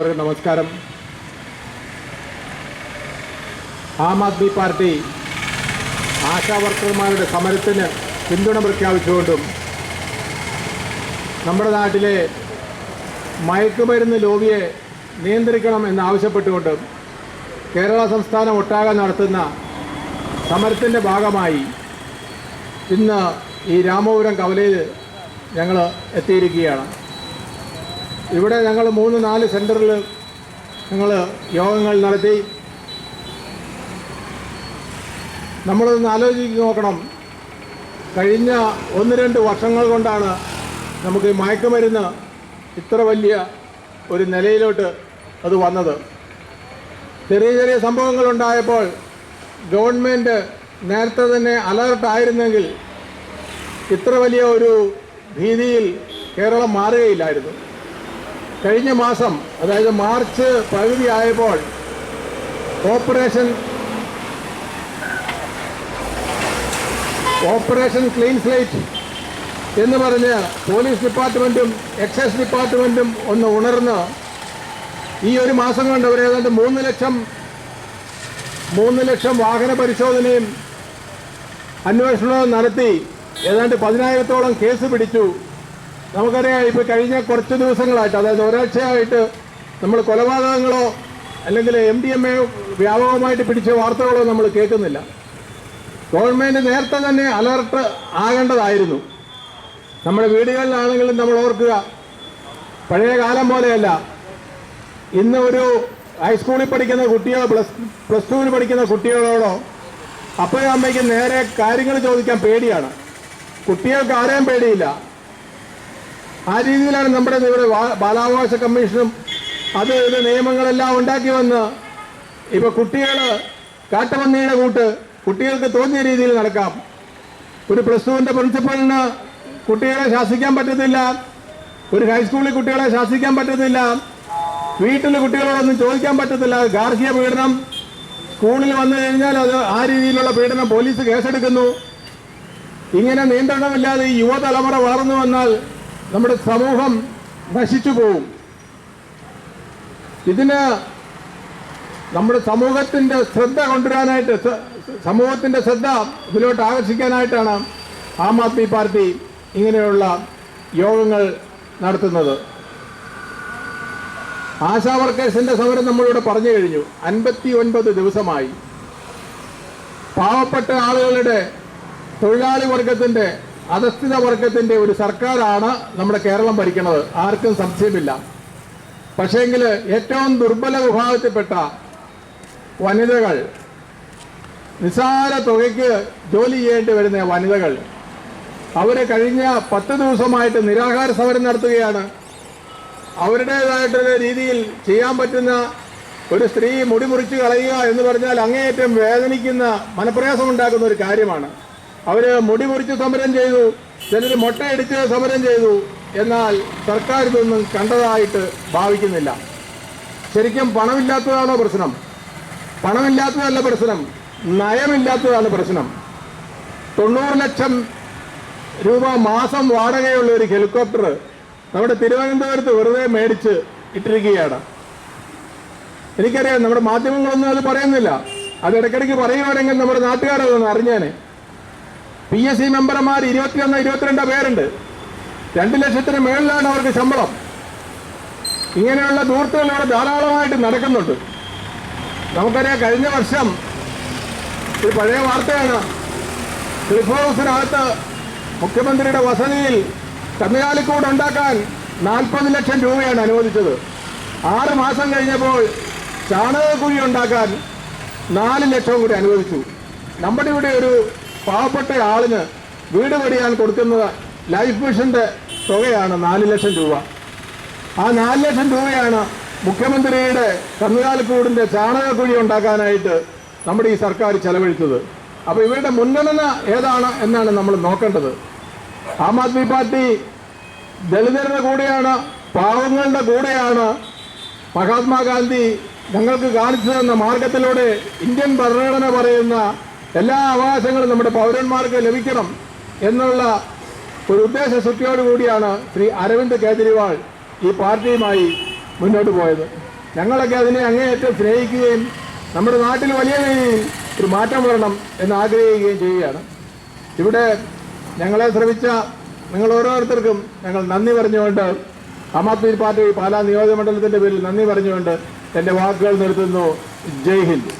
നമസ്കാരം. ആം ആദ്മി പാർട്ടി ആശാവർക്കർമാരുടെ സമരത്തിന് പിന്തുണ പ്രഖ്യാപിച്ചുകൊണ്ടും നമ്മുടെ നാട്ടിലെ മയക്കുമരുന്ന് ലോബിയെ നിയന്ത്രിക്കണം എന്നാവശ്യപ്പെട്ടുകൊണ്ടും കേരള സംസ്ഥാനം ഒട്ടാകെ നടത്തുന്ന സമരത്തിന്റെ ഭാഗമായി ഇന്ന് ഈ രാമപുരം കവലയിൽ ഞങ്ങൾ എത്തിയിരിക്കുകയാണ്. ഇവിടെ ഞങ്ങൾ മൂന്ന് നാല് സെന്ററിൽ ഞങ്ങൾ യോഗങ്ങൾ നടത്തി. നമ്മളൊന്ന് ആലോചിച്ച് നോക്കണം. കഴിഞ്ഞ ഒന്ന് രണ്ട് വർഷങ്ങൾ കൊണ്ടാണ് നമുക്ക് ഈ മയക്കുമരുന്ന് ഇത്ര വലിയ ഒരു നിലയിലോട്ട് അത് വന്നത്. ചെറിയ ചെറിയ സംഭവങ്ങൾ ഉണ്ടായപ്പോൾ ഗവൺമെന്റ് നേരത്തെ തന്നെ അലർട്ടായിരുന്നെങ്കിൽ ഇത്ര വലിയ ഒരു ഭീതിയിൽ കേരളം മാറുകയില്ലായിരുന്നു. കഴിഞ്ഞ മാസം അതായത് മാർച്ച് പകുതി ആയപ്പോൾ ഓപ്പറേഷൻ ഓപ്പറേഷൻ ക്ലീൻ സ്ലേറ്റ് എന്ന് പറഞ്ഞ് പോലീസ് ഡിപ്പാർട്ട്മെന്റും എക്സൈസ് ഡിപ്പാർട്ട്മെന്റും ഒന്ന് ഉണർന്ന് ഈ ഒരു മാസം കൊണ്ട് അവർ ഏതാണ്ട് മൂന്ന് ലക്ഷം മൂന്ന് ലക്ഷം വാഹന പരിശോധനയും അന്വേഷണവും നടത്തി ഏതാണ്ട് പതിനായിരത്തോളം കേസ് പിടിച്ചു. നമുക്കറിയാം ഇപ്പോൾ കഴിഞ്ഞ കുറച്ച് ദിവസങ്ങളായിട്ട് അതായത് ഒരാഴ്ചയായിട്ട് നമ്മൾ കൊലപാതകങ്ങളോ അല്ലെങ്കിൽ എം ഡി എം എ വ്യാപകമായിട്ട് പിടിച്ച വാർത്തകളോ നമ്മൾ കേൾക്കുന്നില്ല. ഗവൺമെന്റ് നേരത്തെ തന്നെ അലർട്ട് ആകേണ്ടതായിരുന്നു. നമ്മുടെ വീടുകളിലാണെങ്കിലും നമ്മൾ ഓർക്കുക പഴയ കാലം പോലെയല്ല. ഇന്ന് ഒരു ഹൈസ്കൂളിൽ പഠിക്കുന്ന കുട്ടിയോ പ്ലസ് പ്ലസ് ടുവിൽ പഠിക്കുന്ന കുട്ടികളോടോ അപ്പോഴും അമ്മയ്ക്ക് നേരെ കാര്യങ്ങൾ ചോദിക്കാൻ പേടിയാണ്. കുട്ടികൾക്ക് ആരെയും പേടിയില്ല. ആ രീതിയിലാണ് നമ്മുടെ ഇവിടെ ബാലാവകാശ കമ്മീഷനും അത് ഇത് നിയമങ്ങളെല്ലാം ഉണ്ടാക്കി വന്ന് ഇപ്പൊ കുട്ടികൾ കാട്ടുപന്നിയുടെ കൂട്ട് കുട്ടികൾക്ക് തോന്നിയ രീതിയിൽ നടക്കാം. ഒരു പ്ലസ് ടുവിന്റെ പ്രിൻസിപ്പളിന് കുട്ടികളെ ശാസിക്കാൻ പറ്റത്തില്ല ഒരു ഹൈസ്കൂളിൽ കുട്ടികളെ ശാസിക്കാൻ പറ്റത്തില്ല വീട്ടിൽ കുട്ടികളോടൊന്നും ചോദിക്കാൻ പറ്റത്തില്ല ഗാർഹിക പീഡനം. സ്കൂളിൽ വന്നു കഴിഞ്ഞാൽ അത് ആ രീതിയിലുള്ള പീഡനം പോലീസ് കേസെടുക്കുന്നു. ഇങ്ങനെ നിയന്ത്രണമില്ലാതെ ഈ യുവതലമുറ വളർന്നു വന്നാൽ നമ്മുടെ സമൂഹം നശിച്ചു പോവും. ഇതിന് നമ്മുടെ സമൂഹത്തിന്റെ ശ്രദ്ധ കൊണ്ടുവരാനായിട്ട് സമൂഹത്തിന്റെ ശ്രദ്ധ ഇതിലോട്ട് ആകർഷിക്കാനായിട്ടാണ് ആം ആദ്മി പാർട്ടി ഇങ്ങനെയുള്ള യോഗങ്ങൾ നടത്തുന്നത്. ആശാ വർക്കേഴ്സിന്റെ സമരം നമ്മളിവിടെ പറഞ്ഞു കഴിഞ്ഞു. അൻപത്തി ഒൻപത് ദിവസമായി. പാവപ്പെട്ട ആളുകളുടെ തൊഴിലാളി വർഗത്തിന്റെ അധസ്ഥിത വർഗത്തിന്റെ ഒരു സർക്കാരാണ് നമ്മുടെ കേരളം ഭരിക്കുന്നത്. ആർക്കും സംശയമില്ല. പക്ഷേങ്കിൽ ഏറ്റവും ദുർബല വിഭാഗത്തിൽപ്പെട്ട വനിതകൾ നിസ്സാര തുകയ്ക്ക് ജോലി ചെയ്യേണ്ടി വരുന്ന വനിതകൾ അവർ കഴിഞ്ഞ പത്ത് ദിവസമായിട്ട് നിരാഹാര സമരം നടത്തുകയാണ്. അവരുടേതായിട്ടുള്ള രീതിയിൽ ചെയ്യാൻ പറ്റുന്ന ഒരു സ്ത്രീ മുടി മുറിച്ച് കളയുക എന്ന് പറഞ്ഞാൽ അങ്ങേയറ്റം വേദനിക്കുന്ന മനപ്രയാസമുണ്ടാക്കുന്ന ഒരു കാര്യമാണ്. അവർ മുടി മുറിച്ച് സമരം ചെയ്തു ചിലർ മുട്ടയടിച്ച് സമരം ചെയ്തു. എന്നാൽ സർക്കാർ ഇതൊന്നും കണ്ടതായിട്ട് ഭാവിക്കുന്നില്ല. ശരിക്കും പണമില്ലാത്തതാണോ പ്രശ്നം? പണമില്ലാത്തതല്ല പ്രശ്നം നയമില്ലാത്തതാണ് പ്രശ്നം. തൊണ്ണൂറ് ലക്ഷം രൂപ മാസം വാടകയുള്ള ഒരു ഹെലികോപ്റ്റർ നമ്മുടെ തിരുവനന്തപുരത്ത് വെറുതെ മേടിച്ച് ഇട്ടിരിക്കുകയാണ്. എനിക്കറിയാം നമ്മുടെ മാധ്യമങ്ങളൊന്നും അത് പറയുന്നില്ല. അത് ഇടയ്ക്കിടയ്ക്ക് പറയുവാണെങ്കിൽ നമ്മുടെ നാട്ടുകാരതൊന്ന് അറിഞ്ഞേനെ. പി എസ് സി മെമ്പർമാർ ഇരുപത്തിയൊന്ന് ഇരുപത്തിരണ്ട് പേരുണ്ട്. രണ്ട് ലക്ഷത്തിന് മേളിലാണ് അവർക്ക് ശമ്പളം. ഇങ്ങനെയുള്ള ദൂർത്തുകൾ ഇവിടെ ധാരാളമായിട്ട് നടക്കുന്നുണ്ട്. നമുക്കറിയാം കഴിഞ്ഞ വർഷം ഒരു പഴയ വാർത്തയാണ്. ക്ലിഫ് ഹൗസിനകത്ത് മുഖ്യമന്ത്രിയുടെ വസതിയിൽ കന്നുകാലിക്കൂട് ഉണ്ടാക്കാൻ നാൽപ്പത് ലക്ഷം രൂപയാണ് അനുവദിച്ചത്. ആറ് മാസം കഴിഞ്ഞപ്പോൾ ചാണകക്കുഴി ഉണ്ടാക്കാൻ നാല് ലക്ഷം കൂടി അനുവദിച്ചു. നമ്മുടെ ഇവിടെ ഒരു പാവപ്പെട്ട ആളിന് വീട് പണിയാൻ കൊടുക്കുന്നത് ലൈഫ് മിഷന്റെ തുകയാണ് നാല് ലക്ഷം രൂപ. ആ നാല് ലക്ഷം രൂപയാണ് മുഖ്യമന്ത്രിയുടെ കന്നുകാലിക്കൂടിന്റെ ചാണകക്കുഴി ഉണ്ടാക്കാനായിട്ട് നമ്മുടെ ഈ സർക്കാർ ചെലവഴിച്ചത്. അപ്പൊ ഇവരുടെ മുൻഗണന ഏതാണ് എന്നാണ് നമ്മൾ നോക്കേണ്ടത്. ആം ആദ്മി പാർട്ടി ദളിതരുടെ കൂടെയാണ് പാവങ്ങളുടെ കൂടെയാണ് മഹാത്മാഗാന്ധി ഞങ്ങൾക്ക് കാണിച്ചു തന്ന മാർഗത്തിലൂടെ ഇന്ത്യൻ ഭരണഘടന പറയുന്ന എല്ലാ അവകാശങ്ങളും നമ്മുടെ പൗരന്മാർക്ക് ലഭിക്കണം എന്നുള്ള ഒരു ഉദ്ദേശ ശുദ്ധിയോടുകൂടിയാണ് ശ്രീ അരവിന്ദ് കേജ്രിവാൾ ഈ പാർട്ടിയുമായി മുന്നോട്ട് പോയത്. ഞങ്ങളൊക്കെ അതിനെ അങ്ങേയറ്റം സ്നേഹിക്കുകയും നമ്മുടെ നാട്ടിൽ വലിയ രീതിയിൽ ഒരു മാറ്റം വരണം എന്ന് ആഗ്രഹിക്കുകയും ചെയ്യുകയാണ്. ഇവിടെ ഞങ്ങളെ ശ്രമിച്ച നിങ്ങൾ ഓരോരുത്തർക്കും ഞങ്ങൾ നന്ദി പറഞ്ഞുകൊണ്ട് ആം ആദ്മി പാർട്ടി പാലാ നിയോജകമണ്ഡലത്തിന്റെ പേരിൽ നന്ദി പറഞ്ഞുകൊണ്ട് എന്റെ വാക്കുകൾ നിർത്തുന്നു. ജയ് ഹിന്ദ്.